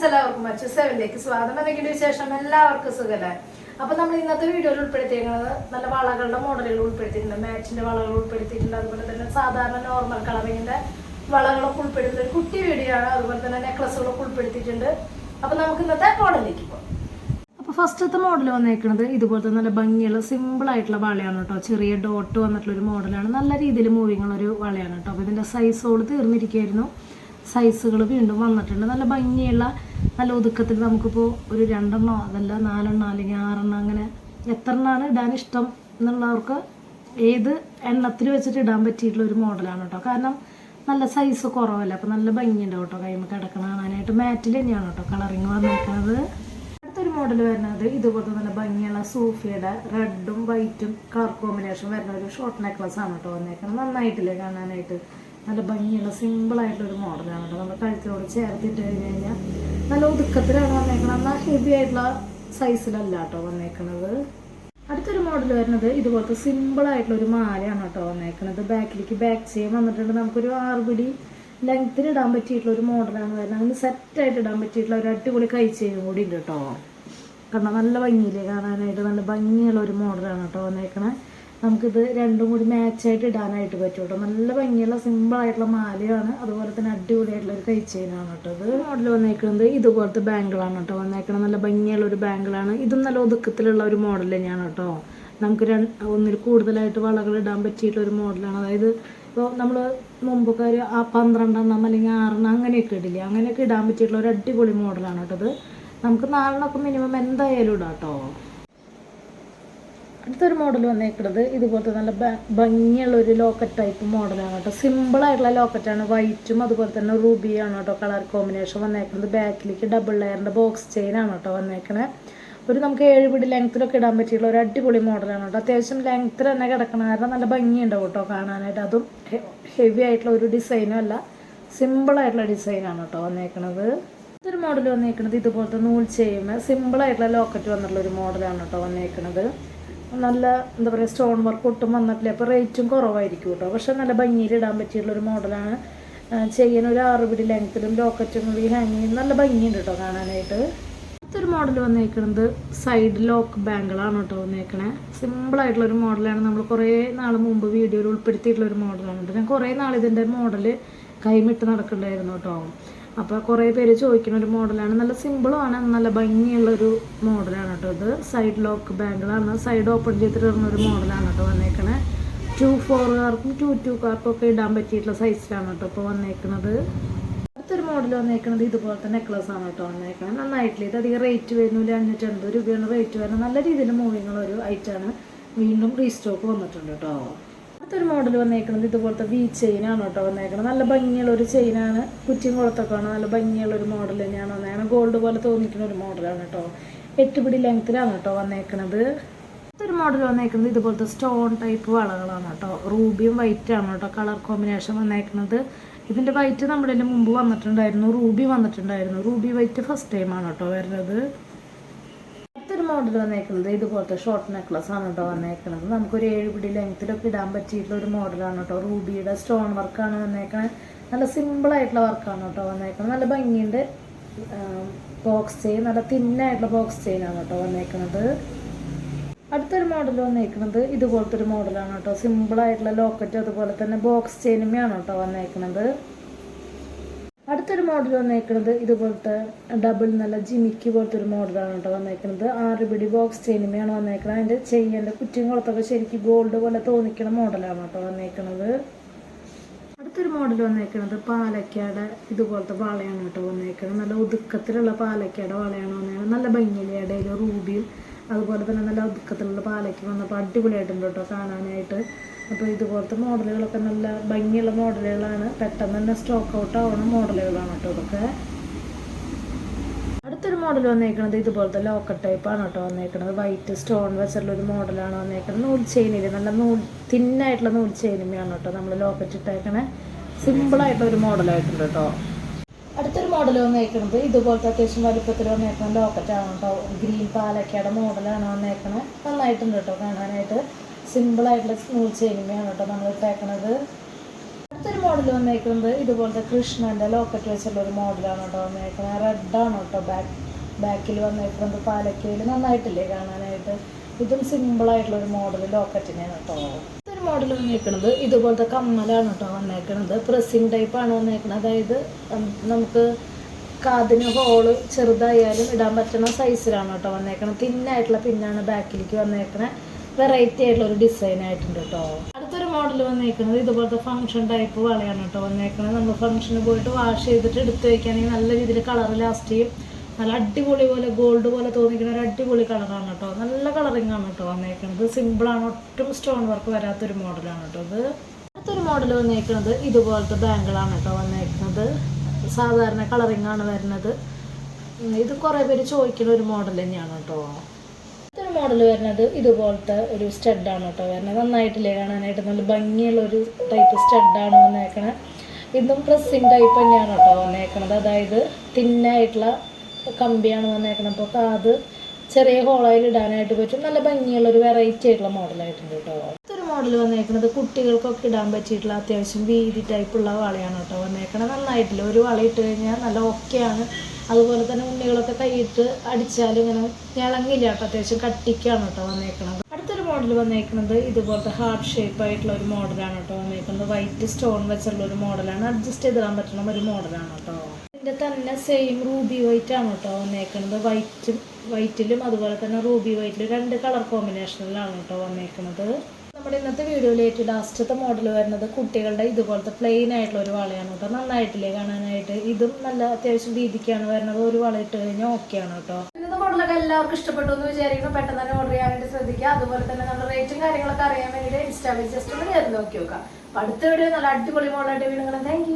Friends എല്ലാവർക്കും മറ്റു സെവനിലേക്ക് സ്വാഗതം. എന്തെങ്കിലും വിശേഷം? എല്ലാവർക്കും സുഖല്ലേ? അപ്പൊ നമ്മൾ ഇന്നത്തെ വീഡിയോയിൽ ഉൾപ്പെടുത്തിയിരിക്കുന്നത് നല്ല വളകളുടെ മോഡലുകൾ ഉൾപ്പെടുത്തിയിട്ടുണ്ട്. മാച്ചിന്റെ വളകൾ ഉൾപ്പെടുത്തിയിട്ടുണ്ട്. അതുപോലെ തന്നെ സാധാരണ നോർമൽ കളറിങ്ങിന്റെ വളകളൊക്കെ ഉൾപ്പെടുത്തിയിട്ടുണ്ട് ഒരു കുട്ടി വീഡിയോ ആണ്. അതുപോലെ തന്നെ നെക്ലസുകളൊക്കെ ഉൾപ്പെടുത്തിയിട്ടുണ്ട്. അപ്പൊ നമുക്ക് ഇന്നത്തെ മോഡലിലേക്ക് പോകാം അപ്പോൾ ഫസ്റ്റത്തെ മോഡൽ വന്നേക്കുന്നത് ഇതുപോലത്തെ നല്ല ഭംഗിയുള്ള സിമ്പിൾ ആയിട്ടുള്ള വളയാണ് കേട്ടോ. ചെറിയ ഡോട്ട് വന്നിട്ടുള്ള ഒരു മോഡലാണ് നല്ല രീതിയിൽ മൂവിങ്ങുള്ള ഒരു വളയാണ് കേട്ടോ. അപ്പോൾ ഇതിന്റെ സൈസോട് തീർന്നിരിക്കുകയായിരുന്നു. സൈസുകൾ വീണ്ടും വന്നിട്ടുണ്ട്. നല്ല ഭംഗിയുള്ള നല്ല ഒതുക്കത്തിൽ നമുക്കിപ്പോൾ ഒരു രണ്ടെണ്ണോ അതല്ല നാലെണ്ണോ അല്ലെങ്കിൽ ആറെണ്ണം അങ്ങനെ എത്ര എണ്ണമാണ് ഇടാൻ ഇഷ്ടം എന്നുള്ളവർക്ക് ഏത് എണ്ണത്തിൽ വെച്ചിട്ട് ഇടാൻ പറ്റിയിട്ടുള്ള ഒരു മോഡലാണ് കേട്ടോ. കാരണം നല്ല സൈസ് കുറവല്ല? അപ്പോൾ നല്ല ഭംഗിയുണ്ടാവും കേട്ടോ. കൈമ കിടക്കണ കാണാനായിട്ട് മാറ്റിൽ തന്നെയാണ് കേട്ടോ കളറിങ് വന്നേക്കുന്നത് അടുത്തൊരു മോഡൽ വരുന്നത് ഇതുപോലത്തെ നല്ല ഭംഗിയുള്ള സൂഫിയുടെ റെഡും വൈറ്റും കളർ കോമ്പിനേഷൻ വരുന്ന ഒരു ഷോർട്ട് നെക്ലസ് ആണ് കേട്ടോ വന്നേക്കുന്നത് നന്നായിട്ടില്ലേ കാണാനായിട്ട്? നല്ല ഭംഗിയുള്ള ഒരു മോഡലാണ് കേട്ടോ. നമ്മൾ കഴുത്തിനോട് ചേർത്തിട്ട് കഴിഞ്ഞ് കഴിഞ്ഞാൽ നല്ല ഒതുക്കത്തിലാണ് വന്നേക്കുന്നത് എന്നാൽ ഹെവി ആയിട്ടുള്ള സൈസിലല്ല കേട്ടോ വന്നേക്കുന്നത് അടുത്തൊരു മോഡൽ വരുന്നത് ഇതുപോലത്തെ സിമ്പിൾ ആയിട്ടുള്ള ഒരു മാലയാണ് കേട്ടോ വന്നേക്കുന്നത് ബാക്കിലേക്ക് ബാക്ക് ചെയ്യാൻ വന്നിട്ടുണ്ട്. നമുക്കൊരു ആറുപിടി ലെങ്ത്തിന് ഇടാൻ പറ്റിയിട്ടുള്ള ഒരു മോഡലാണ് വരുന്നത്. അതിന് സെറ്റായിട്ട് ഇടാൻ പറ്റിയിട്ടുള്ള ഒരു അടിപൊളി കൈ ചെയ്യും കൂടി ഉണ്ട് കേട്ടോ. കാരണം നല്ല ഭംഗിയില്ലേ കാണാനായിട്ട്? നല്ല ഭംഗിയുള്ള ഒരു മോഡലാണ് കേട്ടോ വന്നേക്കണേ നമുക്കിത് രണ്ടും കൂടി മാച്ചായിട്ട് ഇടാനായിട്ട് പറ്റും കേട്ടോ നല്ല ഭംഗിയുള്ള സിമ്പിൾ ആയിട്ടുള്ള മാലയാണ്. അതുപോലെ തന്നെ അടിപൊളിയായിട്ടുള്ള ഒരു കൈ ചെയിനാണ് കേട്ടോ ഇത്. മോഡൽ വന്നേക്കുന്നത് ഇതുപോലത്തെ ബാങ്കിളാണ് കേട്ടോ വന്നേക്കുന്നത് നല്ല ഭംഗിയുള്ള ഒരു ബാങ്കിളാണ് ഇതും നല്ല ഒതുക്കത്തിലുള്ള ഒരു മോഡൽ തന്നെയാണ് കേട്ടോ നമുക്ക് രണ്ട് ഒന്നിൽ കൂടുതലായിട്ട് വളകൾ ഇടാൻ പറ്റിയിട്ടുള്ള ഒരു മോഡലാണ് അതായത് ഇപ്പോൾ നമ്മൾ മുമ്പൊക്കെ ഒരു ആ പന്ത്രണ്ടെണ്ണം അല്ലെങ്കിൽ ആറെണ്ണം അങ്ങനെയൊക്കെ ഇടില്ലേ? അങ്ങനെയൊക്കെ ഇടാൻ പറ്റിയിട്ടുള്ള ഒരു അടിപൊളി മോഡലാണ് കേട്ടോ ഇത്. നമുക്ക് നാലെണ്ണമൊക്കെ മിനിമം എന്തായാലും ഇടാം കേട്ടോ അടുത്തൊരു മോഡൽ വന്നേക്കുന്നത് ഇതുപോലത്തെ നല്ല ഭംഗിയുള്ള ഒരു ലോക്കറ്റ് ടൈപ്പ് മോഡലാണ് കേട്ടോ. സിമ്പിൾ ആയിട്ടുള്ള ലോക്കറ്റാണ് വൈറ്റും അതുപോലെ തന്നെ റൂബിയാണ് കേട്ടോ കളർ കോമ്പിനേഷൻ വന്നേക്കുന്നത് ബാക്കിലേക്ക് ഡബിൾ ലെയറിന്റെ ബോക്സ് ചെയിൻ ആണ് കേട്ടോ വന്നേക്കണേ. ഒരു നമുക്ക് ഏഴ് പിടി ലെങ്ത്തിലൊക്കെ ഇടാൻ പറ്റിയുള്ള ഒരു അടിപൊളി മോഡലാണ് കേട്ടോ. അത്യാവശ്യം ലെങ്ത്തിൽ തന്നെ കിടക്കണ കാരണം നല്ല ഭംഗിയുണ്ടാവും കേട്ടോ കാണാനായിട്ട്. അതും ഹെവി ആയിട്ടുള്ള ഒരു ഡിസൈനും അല്ല. സിമ്പിൾ ആയിട്ടുള്ള ഡിസൈനാണ് കേട്ടോ വന്നേക്കണത്. ഇതൊരു മോഡൽ വന്നേക്കുന്നത് ഇതുപോലത്തെ നൂൽ ചെയ്യുമ്പോൾ സിമ്പിൾ ആയിട്ടുള്ള ലോക്കറ്റ് വന്നിട്ടുള്ള ഒരു മോഡലാണ് കേട്ടോ വന്നേക്കണത്. നല്ല എന്താ പറയുക സ്റ്റോൺ വർക്ക് ഒട്ടും വന്നിട്ടില്ല. അപ്പോൾ റേറ്റും കുറവായിരിക്കും കേട്ടോ പക്ഷെ നല്ല ഭംഗിയിൽ ഇടാൻ മോഡലാണ് ചെയ്യാൻ ഒരു ആറ് പിടി ലെങ്ത്തിലും ലോക്കറ്റും കൂടി ഹാങ് ചെയ്യും നല്ല ഭംഗിയുണ്ട് കേട്ടോ കാണാനായിട്ട്. അടുത്തൊരു മോഡൽ വന്നേക്കുന്നത് സൈഡ് ലോക്ക് ബാങ്കിളാണ് കേട്ടോ വന്നേക്കണേ. സിമ്പിളായിട്ടുള്ളൊരു മോഡലാണ് നമ്മൾ കുറേ നാൾ മുമ്പ് വീഡിയോയിൽ ഉൾപ്പെടുത്തിയിട്ടുള്ളൊരു മോഡലാണ് കേട്ടോ ഞാൻ കുറേ നാൾ ഇതിന്റെ മോഡൽ കൈമിട്ട് നടക്കണ്ടായിരുന്നു കേട്ടോ അപ്പോൾ കുറേ പേര് ചോദിക്കുന്ന ഒരു മോഡലാണ്. നല്ല സിമ്പിളാണ് നല്ല ഭംഗിയുള്ള ഒരു മോഡലാണ് കേട്ടോ ഇത്. സൈഡ് ലോക്ക് ബാങ്കിളാണ് സൈഡ് ഓപ്പൺ ചെയ്തിട്ട് വരുന്ന ഒരു മോഡലാണ് കേട്ടോ വന്നേക്കണേ. ടു ഫോറുകാർക്കും ടു ടൂക്കാർക്കും ഒക്കെ ഇടാൻ പറ്റിയിട്ടുള്ള സൈസിലാണ് കേട്ടോ ഇപ്പോൾ വന്നേക്കണത്. അടുത്തൊരു മോഡൽ വന്നേക്കുന്നത് ഇതുപോലത്തെ നെക്ലസ് ആണ് കേട്ടോ വന്നേക്കുന്നത് നന്നായിട്ടില്ല? ഇത് അധികം റേറ്റ് വരുന്നില്ല? അഞ്ഞൂറ്റി അൻപത് രൂപയാണ് റേറ്റ് വരുന്നത്. നല്ല രീതിയിൽ മൂവിങ്ങുള്ള ഒരു ഐറ്റാണ് വീണ്ടും റീസ്റ്റോക്ക് വന്നിട്ടുണ്ട് കേട്ടോ. അടുത്തൊരു മോഡൽ വന്നേക്കുന്നത് ഇതുപോലത്തെ വി ചെയിനാണ് കേട്ടോ വന്നേക്കുന്നത് നല്ല ഭംഗിയുള്ള ഒരു ചെയിനാണ് കുറ്റിയും കുളത്തൊക്കെ ആണ് നല്ല ഭംഗിയുള്ള ഒരു മോഡൽ തന്നെയാണ് വന്നേക്കണം ഗോൾഡ് പോലെ തോന്നിക്കുന്ന ഒരു മോഡലാണ് കേട്ടോ. എട്ടുപിടി ലെങ്ത്തിലാണ് കേട്ടോ വന്നേക്കുന്നത് ഒരു മോഡൽ വന്നേക്കുന്നത് ഇതുപോലത്തെ സ്റ്റോൺ ടൈപ്പ് വളകളാണ് കേട്ടോ. റൂബിയും വൈറ്റ് ആണ് കേട്ടോ കളർ കോമ്പിനേഷൻ വന്നേക്കുന്നത് ഇതിന്റെ വൈറ്റ് നമ്മുടെ മുമ്പ് വന്നിട്ടുണ്ടായിരുന്നു. റൂബി വന്നിട്ടുണ്ടായിരുന്നു. റൂബി വൈറ്റ് ഫസ്റ്റ് ടൈമാണ് കേട്ടോ വരുന്നത്. അടുത്തൊരു മോഡൽ വന്നേക്കുന്നത് ഇതുപോലത്തെ ഷോർട്ട് നെക്ലസ് ആണ് കേട്ടോ വന്നേക്കുന്നത് നമുക്കൊരു ഏഴ് പിടി ലെങ്ത്തിലൊക്കെ ഇടാൻ പറ്റിയിട്ടുള്ള ഒരു മോഡലാണ് കേട്ടോ. റൂബിയുടെ സ്റ്റോൺ വർക്കാണ് വന്നേക്കുന്നത് നല്ല സിമ്പിൾ ആയിട്ടുള്ള വർക്കാണ് കേട്ടോ വന്നേക്കുന്നത് നല്ല ഭംഗിയുണ്ട്. ബോക്സ് ചെയിൻ നല്ല തിന്നായിട്ടുള്ള ബോക്സ് ചെയിനാണ് കേട്ടോ വന്നേക്കുന്നത് അടുത്തൊരു മോഡൽ വന്നേക്കുന്നത് ഇതുപോലത്തെ ഒരു മോഡലാണ് കേട്ടോ. സിമ്പിൾ ആയിട്ടുള്ള ലോക്കറ്റ് അതുപോലെ തന്നെ ബോക്സ് ചെയിനുമയാണ് കേട്ടോ വന്നേക്കുന്നത് അടുത്തൊരു മോഡൽ വന്നേക്കുന്നത് ഇതുപോലത്തെ ഡബിൾ നല്ല ജിമിക്ക് പോലത്തെ ഒരു മോഡലാണ് കേട്ടോ വന്നേക്കുന്നത് ആറ് പിടി ബോക്സ് ചെയിനുമയാണ് വന്നേക്കുന്നത് അതിന്റെ ചെയ്യേണ്ട കുറ്റിയും കുളത്തൊക്കെ ശരിക്കും ഗോൾഡ് പോലെ തോന്നിക്കുന്ന മോഡലാണ് കേട്ടോ വന്നേക്കുന്നത് അടുത്തൊരു മോഡൽ വന്നേക്കുന്നത് പാലക്കാട് ഇതുപോലത്തെ വളയാണ് കേട്ടോ വന്നേക്കുന്നത് നല്ല ഒതുക്കത്തിലുള്ള പാലക്കാട് വളയാണ് വന്നേക്കുന്നത് നല്ല ഭംഗിയിലെ റൂബിയും അതുപോലെ തന്നെ നല്ല ഒതുക്കത്തിലുള്ള പാലയ്ക്ക് വന്നപ്പോൾ അടിപൊളിയായിട്ടുണ്ട് കേട്ടോ കാണാനായിട്ട്. അപ്പോൾ ഇതുപോലത്തെ മോഡലുകളൊക്കെ നല്ല ഭംഗിയുള്ള മോഡലുകളാണ്. പെട്ടെന്ന് തന്നെ സ്റ്റോക്ക് ഔട്ട് ആവുന്ന മോഡലുകളാണ് കേട്ടോ ഇതൊക്കെ. അടുത്തൊരു മോഡൽ വന്നേക്കുന്നത് ഇതുപോലത്തെ ലോക്കർ ടൈപ്പാണ് കേട്ടോ വന്നേക്കുന്നത് വൈറ്റ് സ്റ്റോൺ വെച്ചുള്ള ഒരു മോഡലാണ് വന്നേക്കുന്നത് നൂൽ ചെയിനിൽ നല്ല നൂൽ തിന്നായിട്ടുള്ള നൂൽ ചെയിനിമയാണ് കേട്ടോ നമ്മൾ ലോക്കറ്റ് ഇട്ടേക്കണേ. ഒരു മോഡലായിട്ടുണ്ട് കേട്ടോ അടുത്തൊരു മോഡൽ വന്നേക്കുന്നത് ഇതുപോലത്തെ അത്യാവശ്യം വലുപ്പത്തിൽ വന്നേക്കുന്ന ലോക്കറ്റാണ് കേട്ടോ ഗ്രീൻ പാലക്കയുടെ മോഡലാണ് വന്നേക്കുന്നത് നന്നായിട്ടുണ്ട് കേട്ടോ കാണാനായിട്ട്. സിമ്പിളായിട്ടുള്ള സ്മൂത്ത് ചെയ്യുമ്പോഴാണ് കേട്ടോ നമ്മൾ ഇട്ടേക്കണത്. അടുത്തൊരു മോഡൽ വന്നേക്കുന്നത് ഇതുപോലത്തെ കൃഷ്ണന്റെ ലോക്കറ്റ് വെച്ചുള്ള ഒരു മോഡലാണ് കേട്ടോ വന്നേക്കുന്നത് റെഡാണ് കേട്ടോ ബാക്ക് ബാക്കിൽ വന്നേക്കുന്നത്. പാലക്കയിൽ നന്നായിട്ടില്ലേ കാണാനായിട്ട്? ഇതും സിമ്പിൾ ആയിട്ടുള്ള ഒരു മോഡൽ ലോക്കറ്റിനെയാണ് കേട്ടോ. ഒരു മോഡൽ വന്നേക്കുന്നത് ഇതുപോലത്തെ കമ്മലാണ് കേട്ടോ വന്നേക്കുന്നത് പ്രസ്സിങ് ടൈപ്പ് ആണ് വന്നേക്കുന്നത് അതായത് നമുക്ക് കാതിന് ഹോൾ ചെറുതായാലും ഇടാൻ പറ്റുന്ന സൈസിലാണ് കേട്ടോ വന്നേക്കുന്നത് തിന്നായിട്ടുള്ള പിന്നാണ് ബാക്കിലേക്ക് വന്നേക്കുന്നത് വെറൈറ്റി ആയിട്ടുള്ള ഒരു ഡിസൈൻ ആയിട്ടുണ്ട് കേട്ടോ. അടുത്തൊരു മോഡൽ വന്നേക്കുന്നത് ഇതുപോലത്തെ ഫംഗ്ഷൻ ടൈപ്പ് വളയാണ് കേട്ടോ വന്നേക്കുന്നത്. നമ്മൾ ഫംഗ്ഷന് പോയിട്ട് വാഷ് ചെയ്തിട്ട് എടുത്തു വയ്ക്കുകയാണെങ്കിൽ നല്ല രീതിയിൽ കളർ ലാസ്റ്റ് ചെയ്യും. നല്ല അടിപൊളി പോലെ ഗോൾഡ് പോലെ തോന്നിക്കുന്ന ഒരു അടിപൊളി കളറാണ് കേട്ടോ. നല്ല കളറിങ് ആണ് കേട്ടോ വന്നേക്കുന്നത്. സിമ്പിളാണ് ഒട്ടും സ്റ്റോൺ വർക്ക് വരാത്തൊരു മോഡലാണ് കേട്ടോ ഇത്. അടുത്തൊരു മോഡൽ വന്നേക്കുന്നത് ഇതുപോലത്തെ ബാങ്കിളാണ് കേട്ടോ വന്നേക്കുന്നത്. സാധാരണ കളറിങ് ആണ് വരുന്നത്. ഇത് കുറേ പേര് ചോദിക്കുന്ന ഒരു മോഡൽ തന്നെയാണ് കേട്ടോ. മോഡൽ വരുന്നത് ഇതുപോലത്തെ ഒരു സ്റ്റഡാണ് കേട്ടോ വരുന്നത്. നന്നായിട്ടില്ലേ കാണാനായിട്ട്? നല്ല ഭംഗിയുള്ള ഒരു ടൈപ്പ് സ്റ്റഡാണ് വന്നേക്കണേ. ഇതും പ്രസ്സിങ് ടൈപ്പ് തന്നെയാണ് കേട്ടോ വന്നേക്കണത്. അതായത് തിന്നായിട്ടുള്ള കമ്പിയാണ് വന്നേക്കണത്. അപ്പോൾ അത് ചെറിയ ഹോളായിൽ ഇടാനായിട്ട് പറ്റും. നല്ല ഭംഗിയുള്ള ഒരു വെറൈറ്റി ആയിട്ടുള്ള മോഡലായിട്ടുണ്ട് കേട്ടോ. മോഡൽ വന്നേക്കുന്നത് കുട്ടികൾക്കൊക്കെ ഇടാൻ പറ്റിയിട്ടുള്ള അത്യാവശ്യം വീതി ടൈപ്പുള്ള വളയാണ് കേട്ടോ വന്നേക്കണത്. നന്നായിട്ടില്ല ഒരു വള ഇട്ട് കഴിഞ്ഞാൽ നല്ല ഓക്കെയാണ് അതുപോലെ തന്നെ ഉണ്ണികളൊക്കെ കൈയിട്ട് അടിച്ചാലും ഇങ്ങനെ ഇളങ്ങില്ല കേട്ടോ. അത്യാവശ്യം കട്ടിക്കാണ് കേട്ടോ വന്നേക്കണത്. അടുത്തൊരു മോഡൽ വന്നേക്കുന്നത് ഇതുപോലത്തെ ഹാർട്ട് ഷേപ്പ് ആയിട്ടുള്ള ഒരു മോഡലാണ് കേട്ടോ വന്നേക്കുന്നത് വൈറ്റ് സ്റ്റോൺ വെച്ചുള്ള ഒരു മോഡലാണ് അഡ്ജസ്റ്റ് ചെയ്തിടാൻ പറ്റുന്ന ഒരു മോഡലാണ് കേട്ടോ. ഇതിന്റെ തന്നെ സെയിം റൂബി വൈറ്റ് ആണ് കേട്ടോ വന്നേക്കുന്നത് വൈറ്റും വൈറ്റിലും അതുപോലെ തന്നെ റൂബി വൈറ്റിലും രണ്ട് കളർ കോമ്പിനേഷനിലാണ് കേട്ടോ വന്നേക്കുന്നത് നമ്മുടെ ഇന്നത്തെ വീഡിയോയിൽ ഏറ്റവും ലാസ്റ്റത്തെ മോഡൽ വരുന്നത് കുട്ടികളുടെ ഇതുപോലത്തെ പ്ലെയിൻ ആയിട്ടുള്ള ഒരു വളയാണ് കേട്ടോ. നന്നായിട്ടില്ലേ കാണാനായിട്ട്? ഇതും നല്ല അത്യാവശ്യം രീതിക്കാണ് വരുന്നത്. ഒരു വള ഇട്ട് കഴിഞ്ഞാൽ ആണ് കേട്ടോ. ഇന്നത്തെ മോഡലൊക്കെ എല്ലാവർക്കും ഇഷ്ടപ്പെട്ടു എന്ന് വിചാരിക്കുന്നു. പെട്ടെന്ന് തന്നെ ഓർഡർ വേണ്ടി ശ്രദ്ധിക്കുക. അതുപോലെ തന്നെ നമ്മുടെ റേറ്റും കാര്യങ്ങളൊക്കെ അറിയാൻ വേണ്ടിയിട്ട് ഇൻസ്റ്റാഗ്രാം ജസ്റ്റ് ഒന്ന് കയറി നോക്കി നോക്കാം അടുത്ത വീഡിയോ നല്ല അടിപൊളി മോഡലായിട്ട് വീണ്ടും താങ്ക്